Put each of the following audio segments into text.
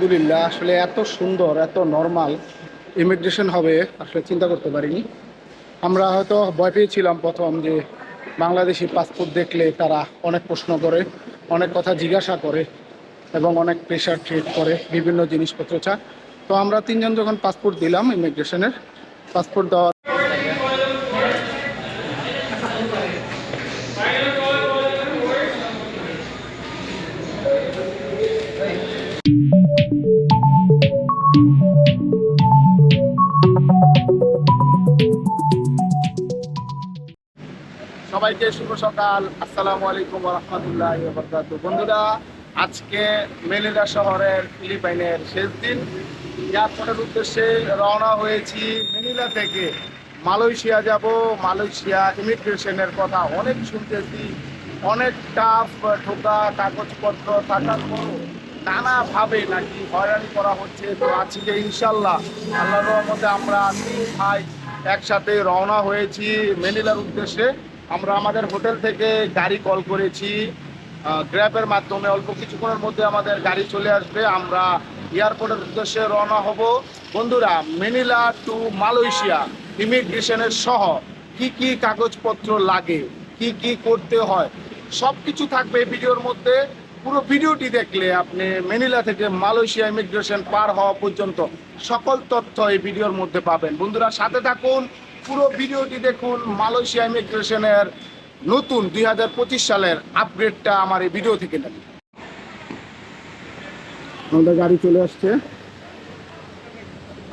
আলহামদুলিল্লাহ, আসলে এত সুন্দর, এত নর্মাল ইমিগ্রেশন হবে, আসলে চিন্তা করতে পারিনি। আমরা হয়তো ভয় পেয়েছিলাম প্রথম যে বাংলাদেশি পাসপোর্ট দেখলে তারা অনেক প্রশ্ন করে, অনেক কথা জিজ্ঞাসা করে এবং অনেক প্রেশার ট্রিট করে বিভিন্ন জিনিসপত্র। চায় তো আমরা তিনজন যখন পাসপোর্ট দিলাম ইমিগ্রেশনের পাসপোর্ট দেওয়ার সবাইকে শুভ সকাল। আসসালামু আলাইকুম রহমতুল্লাহ বন্ধুরা, আজকে মেলিনা শহরের ফিলিপাইনের শেষ দিন। এয়ারপোর্টের উদ্দেশ্যে রওনা হয়েছি মেনিলা থেকে। মালয়েশিয়া যাব। মালয়েশিয়া ইমিগ্রেশনের কথা অনেক শুনতেছি। অনেক টাফ ঠোকা কাগজপত্র থাকার পরও নানাভাবে নাকি হয়রানি করা হচ্ছে। তো আজকে ইনশাল্লাহ আল্লাহ রহমতে আমরা তিন ভাই একসাথে রওনা হয়েছি মেনিলার উদ্দেশ্যে। আমরা আমাদের হোটেল থেকে গাড়ি কল করেছি গ্র্যাবের মাধ্যমে, অল্প কিছুক্ষণের মধ্যে আমাদের গাড়ি চলে আসবে। আমরা এয়ারপোর্টের উদ্দেশ্যে রওনা হব। বন্ধুরা মেনিলা টু মালয়েশিয়া ইমিগ্রেশনের সহ কি কি কাগজপত্র লাগে, কি কি করতে হয় সব কিছু থাকবে এই ভিডিওর মধ্যে। পুরো ভিডিওটি দেখলে আপনি মেনিলা থেকে মালয়েশিয়া ইমিগ্রেশন পার হওয়া পর্যন্ত সকল তথ্য এই ভিডিওর মধ্যে পাবেন। বন্ধুরা, সাথে থাকুন পুরো ভিডিওটি দেখুন মালয়েশিয়া ইমিগ্রেশনের নতুন দুই হাজার পঁচিশ সালের আপগ্রেডটা আমার এই ভিডিও থেকে নেবে। আমাদের গাড়ি চলে আসছে।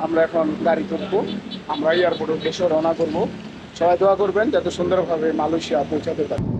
আমরা এখন গাড়ি করব আমরা এয়ারপোর্টের উদ্দেশ্যে রওনা করব। সবাই দোয়া করবেন যাতে সুন্দরভাবে মালয়েশিয়া পৌঁছাতে পারে।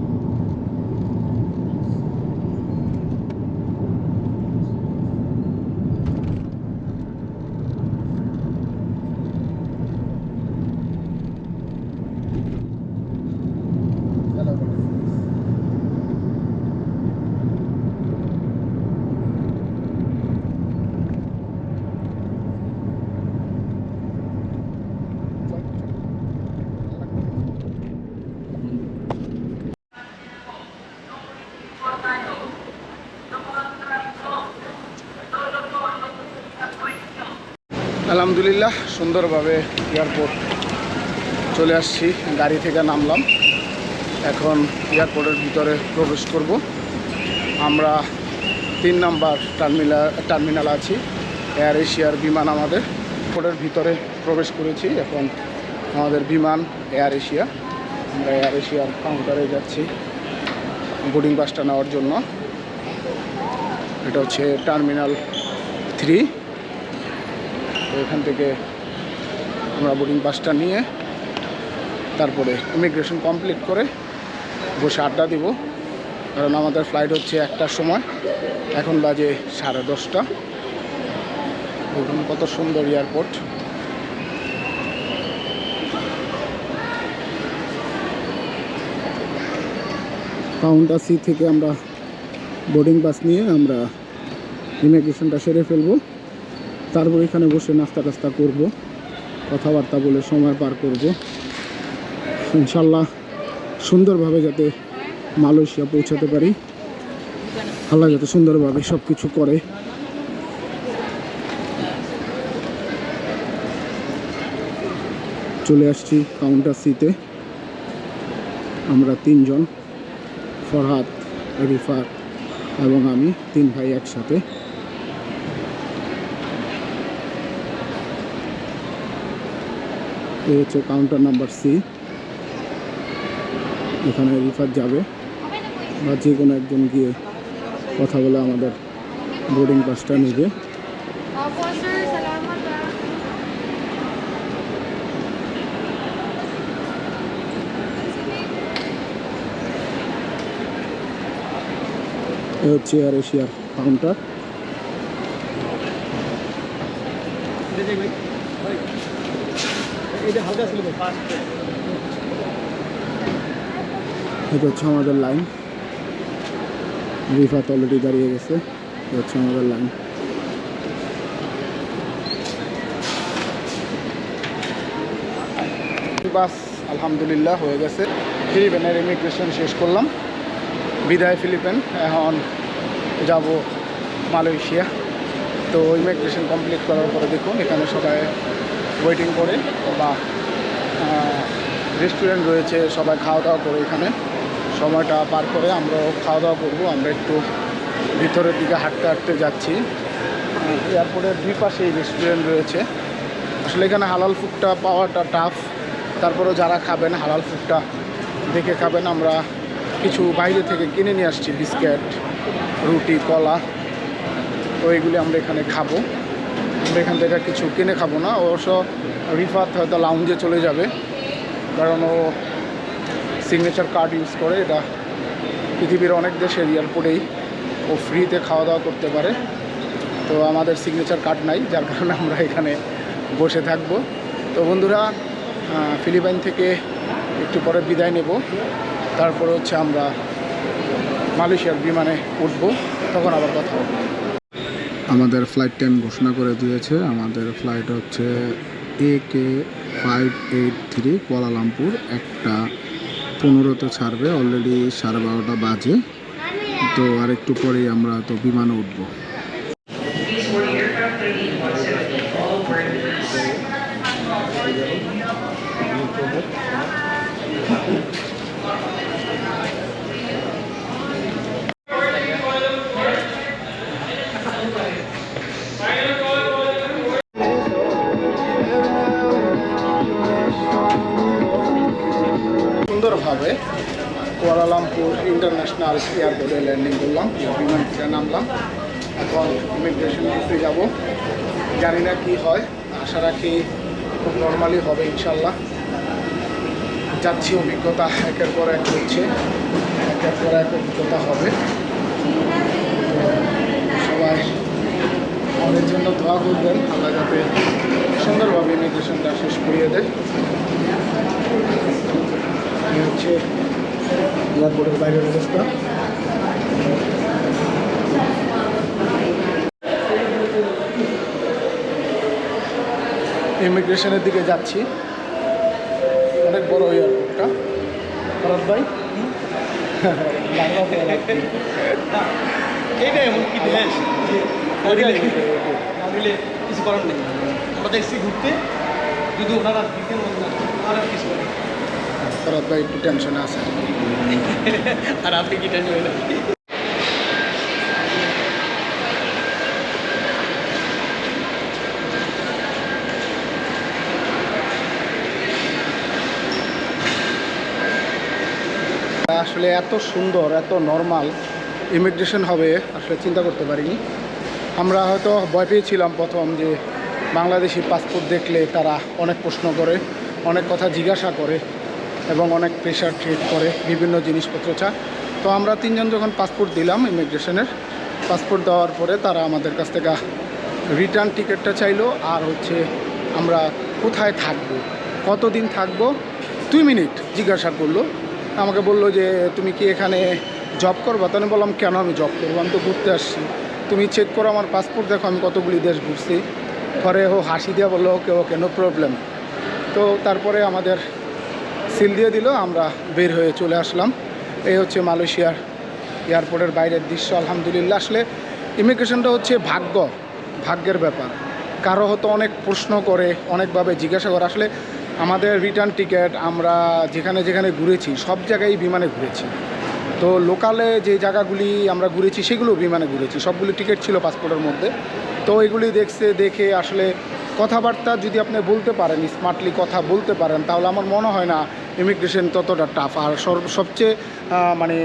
আলহামদুলিল্লাহ, সুন্দরভাবে এয়ারপোর্ট চলে আসছি। গাড়ি থেকে নামলাম। এখন এয়ারপোর্টের ভিতরে প্রবেশ করব। আমরা তিন নাম্বার টার্মিনাল টার্মিনাল আছি এয়ার এশিয়ার বিমান আমাদের। এয়ারপোর্টের ভিতরে প্রবেশ করেছি। এখন আমাদের বিমান এয়ার এশিয়া আমরা এয়ার এশিয়ার কাউন্টারে যাচ্ছি বোর্ডিং পাসটা নেওয়ার জন্য। এটা হচ্ছে টার্মিনাল থ্রি এখান থেকে আমরা বোর্ডিং পাসটা নিয়ে তারপরে ইমিগ্রেশন কমপ্লিট করে বসে আড্ডা দিব। কারণ আমাদের ফ্লাইট হচ্ছে একটার সময়। এখন বাজে সাড়ে দশটা। দেখুন কত সুন্দর এয়ারপোর্ট কাউন্টার সি থেকে আমরা বোর্ডিং পাস নিয়ে আমরা ইমিগ্রেশনটা সেরে ফেলব। তারপর এখানে বসে নাস্তা টাস্তা করব, কথাবার্তা বলে সময় পার করব। ইনশাল্লাহ সুন্দরভাবে যাতে মালয়েশিয়া পৌঁছাতে পারি। আল্লাহ যাতে সুন্দরভাবে সব কিছু করে। চলে আসছি কাউন্টার সিতে আমরা তিনজন, ফরহাদ, রিফাত এবং আমি, তিন ভাই একসাথে। এই হচ্ছে কাউন্টার নাম্বার সি এখানে রিফার যাবে বা যে কোনো একজন গিয়ে কথা বলে আমাদের বোর্ডিং পাসটা নেবে. এ হচ্ছে এয়ার এশিয়ার কাউন্টার এটা হচ্ছে আমাদের লাইন। রিফাত অলরেডি দাঁড়িয়ে গেছে। এটা হচ্ছে আমাদের লাইন। বাস আলহামদুলিল্লাহ হয়ে গেছে। ফিলিপাইনের ইমিগ্রেশন শেষ করলাম। বিদায় ফিলিপাইন। এখন যাব মালয়েশিয়া। তো ইমিগ্রেশন কমপ্লিট করার পরে দেখুন এখানে সবাই ওয়েটিং করে, বা রেস্টুরেন্ট রয়েছে, সবাই খাওয়া দাওয়া করে এখানে। সময়টা পার করে আমরাও খাওয়া দাওয়া করব, আমরা একটু ভিতরের দিকে হাঁটতে হাঁটতে যাচ্ছি। এয়ারপোর্টের দুই পাশেই রেস্টুরেন্ট রয়েছে। আসলে এখানে হালাল ফুডটা পাওয়াটা টাফ তারপরেও যারা খাবেন, হালাল ফুডটা দেখে খাবেন, আমরা কিছু বাইরে থেকে কিনে নিয়ে আসছি, বিস্কিট, রুটি, কলা। তো এগুলি আমরা এখানে খাব। আমরা এখান থেকে কিছু কিনে খাব না, অবশ্য রিফাত হয়তো লাউঞ্জে চলে যাবে, কারণ ও সিগনেচার কার্ড ইউজ করে, এটা পৃথিবীর অনেক দেশের এয়ারপোর্টেই ও ফ্রিতে খাওয়া দাওয়া করতে পারে, তো আমাদের সিগনেচার কার্ড নাই, যার কারণে আমরা এখানে বসে থাকব। তো বন্ধুরা ফিলিপাইন থেকে একটু পরে বিদায় নেব, তারপরে হচ্ছে আমরা মালয়েশিয়ার বিমানে উঠব, তখন আবার কথা হবে। আমাদের ফ্লাইট টাইম ঘোষণা করে দিয়েছে। আমাদের ফ্লাইট হচ্ছে A K five eight three Kuala Lumpur একটা পনেরোতে ছাড়বে অলরেডি সাড়ে বারোটা বাজে। তো আর একটু পরেই আমরা তো বিমানে উঠবো। ইন্টারন্যাশনাল এয়ারপোর্টে ল্যান্ডিং করলাম, বিমান থেকে নামলাম। এখন ইমিগ্রেশন অফিসে যাব। জানি না কি হয়, আশা রাখি খুব নর্মালি হবে ইনশাল্লাহ। যাচ্ছি অভিজ্ঞতা, একের পর এক হচ্ছে, একের পর এক অভিজ্ঞতা হবে। সবাই আমাদের জন্য দোয়া করবেন, আল্লাহ যাতে সুন্দরভাবে ইমিগ্রেশনটা শেষ করিয়ে দেয়। হচ্ছে এয়ারপোর্টের বাইরের অবস্থা। ইমিগ্রেশনের দিকে যাচ্ছি। অনেক বড় এয়ারপোর্টটা ভরত ভাই? কিছু করার নেই। আমরা দেখছি ঘুরতে, যদি ওনারা দিতে তাহলে কিছু ভাই একটু টেনশনে আছে। আর আপনি কি টেনশন আসলে এত সুন্দর এত নর্মাল ইমিগ্রেশন হবে আসলে চিন্তা করতে পারিনি। আমরা হয়তো ভয় পেয়েছিলাম প্রথম যে বাংলাদেশি পাসপোর্ট দেখলে তারা অনেক প্রশ্ন করে অনেক কথা জিজ্ঞাসা করে। এবং অনেক প্রেশার ট্রিট করে বিভিন্ন জিনিসপত্র চায় তো আমরা তিনজন যখন পাসপোর্ট দিলাম ইমিগ্রেশনের পাসপোর্ট দেওয়ার পরে তারা আমাদের কাছ থেকে রিটার্ন টিকিটটা চাইলো আর হচ্ছে আমরা কোথায় থাকব, কতদিন থাকব? দুই মিনিট জিজ্ঞাসা করল। আমাকে বলল যে, তুমি কি এখানে জব করবা? তো আমি বললাম, কেন আমি জব করব? আমি তো ঘুরতে আসছি। তুমি চেক করো আমার পাসপোর্ট দেখো আমি কতগুলি দেশ ঘুরছি। পরে ও হাসি দিয়ে বলল, ওকে ওকে নো প্রবলেম তো তারপরে আমাদের সিল দিয়ে দিল, আমরা বের হয়ে চলে আসলাম। এই হচ্ছে মালয়েশিয়ার এয়ারপোর্টের বাইরের দৃশ্য, আলহামদুলিল্লাহ। আসলে ইমিগ্রেশনটা হচ্ছে ভাগ্য, ভাগ্যের ব্যাপার। কারও হয়তো অনেক প্রশ্ন করে, অনেকভাবে জিজ্ঞাসা করে। আসলে আমাদের রিটার্ন টিকিট আমরা যেখানে যেখানে ঘুরেছি, সব জায়গায় বিমানে ঘুরেছি। তো লোকালে যে জায়গাগুলি আমরা ঘুরেছি, সেগুলো বিমানে ঘুরেছি। সবগুলি টিকিট ছিল পাসপোর্টের মধ্যে। তো এগুলি দেখছে, দেখে আসলে কথাবার্তা যদি আপনি বলতে পারেন স্মার্টলি কথা বলতে পারেন, তাহলে আমার মনে হয় না ইমিগ্রেশন ততটা টাফ আর সবচেয়ে মানে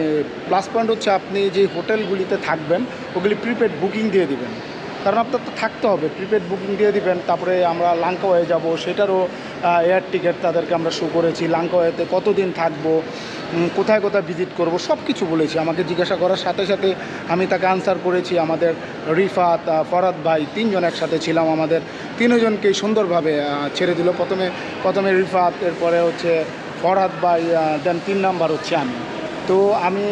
প্লাস পয়েন্ট হচ্ছে আপনি যে হোটেলগুলিতে থাকবেন, ওগুলি প্রিপেড বুকিং দিয়ে দিবেন। কারণ আপনার তো থাকতে হবে প্রিপেড বুকিং দিয়ে দিবেন, তারপরে আমরা লাঙ্কাওয়ে যাব, সেটারও এয়ার টিকিট তাদেরকে আমরা শো করেছি লাঙ্কাওয়েতে কতদিন থাকব কোথায় কোথায় ভিজিট করব সব কিছু বলেছি। আমাকে জিজ্ঞাসা করার সাথে সাথে আমি তাকে আনসার করেছি, আমাদের রিফাত ফরাদ ভাই, তিনজন একসাথে ছিলাম আমাদের, তিনজনকেই সুন্দরভাবে ছেড়ে দিল। প্রথমে প্রথমে রিফাত, এরপরে হচ্ছে ফরাদ ভাই দেন তিন নাম্বার হচ্ছে আমি। তো আমি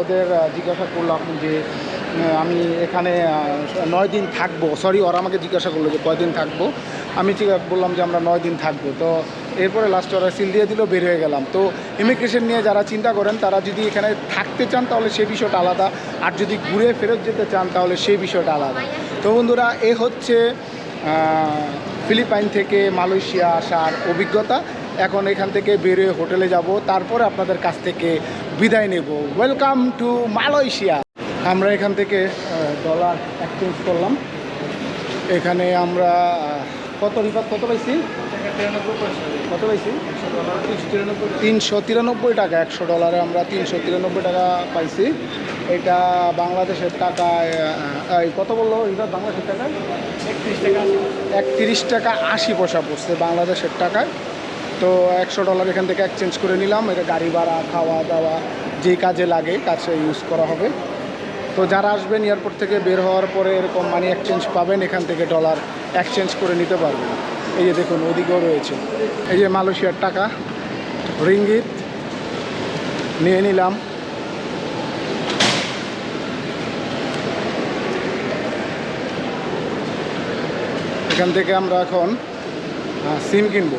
ওদের জিজ্ঞাসা করলাম যে আমি এখানে নয় দিন থাকব। সরি ওরা আমাকে জিজ্ঞাসা করল যে, কয়দিন থাকব? আমি ঠিক, বললাম যে, আমরা নয় দিন থাকব। তো এরপরে লাস্টে ওরা সিল দিয়ে দিল, বের হয়ে গেলাম। তো ইমিগ্রেশন নিয়ে যারা চিন্তা করেন, তারা যদি এখানে থাকতে চান, তাহলে সেই বিষয়টা আলাদা। আর যদি ঘুরে ফেরত যেতে চান, তাহলে সেই বিষয়টা আলাদা। তো বন্ধুরা, এ হচ্ছে ফিলিপাইন থেকে মালয়েশিয়া আসার অভিজ্ঞতা। এখন এখান থেকে বেরিয়ে হোটেলে যাব, তারপরে আপনাদের কাছ থেকে বিদায় নেব। ওয়েলকাম টু মালয়েশিয়া আমরা এখান থেকে ডলার এক্সচেঞ্জ করলাম। এখানে আমরা কত রিপাত কত পাইছি? কত পাইছি? তিনশো তিরানব্বই টাকা, একশো ডলারে আমরা তিনশো তিরানব্বই টাকা পাইছি। এটা বাংলাদেশের টাকায় কত বলল এটা বাংলাদেশের টাকায়? একত্রিশ টাকা একত্রিশ টাকা আশি পয়সা পড়ছে বাংলাদেশের টাকায়। তো একশো ডলার এখান থেকে এক্সচেঞ্জ করে নিলাম। এটা গাড়ি ভাড়া, খাওয়া দাওয়া, যে কাজে লাগে কাছে ইউজ করা হবে। তো যারা আসবেন এয়ারপোর্ট থেকে বের হওয়ার পরে এরকম মানি এক্সচেঞ্জ পাবেন, এখান থেকে ডলার এক্সচেঞ্জ করে নিতে পারবেন। এই যে দেখুন, ওদিকেও রয়েছে। এই যে মালয়েশিয়ার টাকা, রিঙ্গিত নিয়ে নিলাম। এখান থেকে আমরা এখন সিম কিনবো।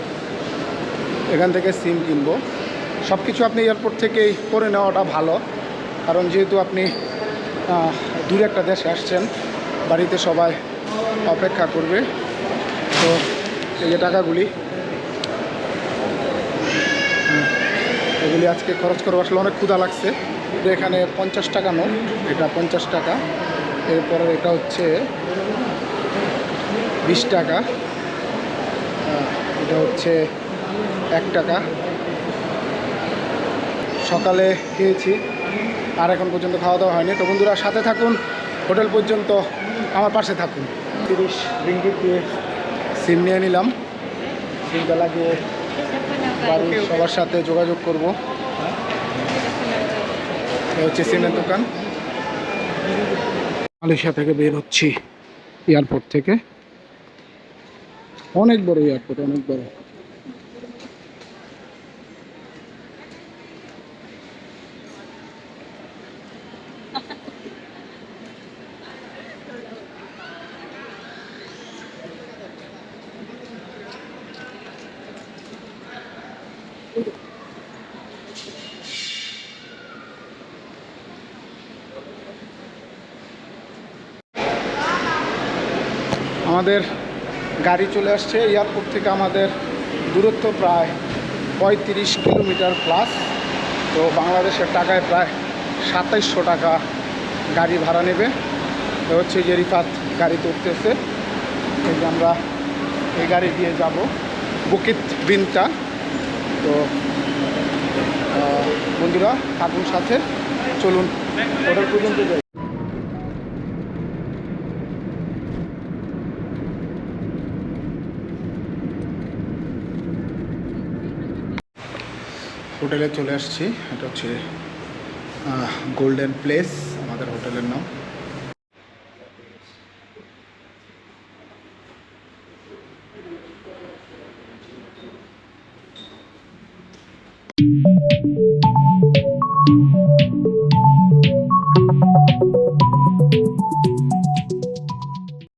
এখান থেকে সিম কিনবো। সব কিছু আপনি এয়ারপোর্ট থেকেই করে নেওয়াটা ভালো। কারণ যেহেতু আপনি দূরে একটা দেশে আসছেন, বাড়িতে সবাই অপেক্ষা করবে। তো এই যে টাকাগুলি এগুলি আজকে খরচ করব। আসলে অনেক ক্ষুধা লাগছে। এখানে পঞ্চাশ টাকা নোট, এটা পঞ্চাশ টাকা। এরপরে এটা হচ্ছে বিশ টাকা। এটা হচ্ছে এক টাকা। সকালে খেয়েছি, আর এখন পর্যন্ত খাওয়া দাওয়া হয়নি। তো বন্ধুরা, সাথে থাকুন, হোটেল পর্যন্ত আমার পাশে থাকুন। তিরিশ রিঙ্গিট দিয়ে সিম নিয়ে নিলাম। সিমটা লাগিয়ে বাড়ির সবার সাথে যোগাযোগ করব। হচ্ছে সিমের দোকান। মালয়েশিয়া থেকে বের হচ্ছি, এয়ারপোর্ট থেকে। অনেক বড় এয়ারপোর্ট, অনেক বড়। আমাদের গাড়ি চলে আসছে, এয়ারপোর্ট থেকে আমাদের দূরত্ব প্রায় পঁয়ত্রিশ কিলোমিটার প্লাস তো বাংলাদেশের টাকায় প্রায় সাতাইশশো টাকা গাড়ি ভাড়া নেবে। তো হচ্ছে যে রিফাত গাড়িতে উঠতেছে। এই আমরা এই গাড়ি দিয়ে যাব বুকিত বিনটা। তো বন্ধুরা, থাকুন সাথে, চলুন, হোটেল পর্যন্ত যাই। হোটেলে চলে আসছি। এটা হচ্ছে গোল্ডেন প্লেস আমাদের হোটেলের নাম।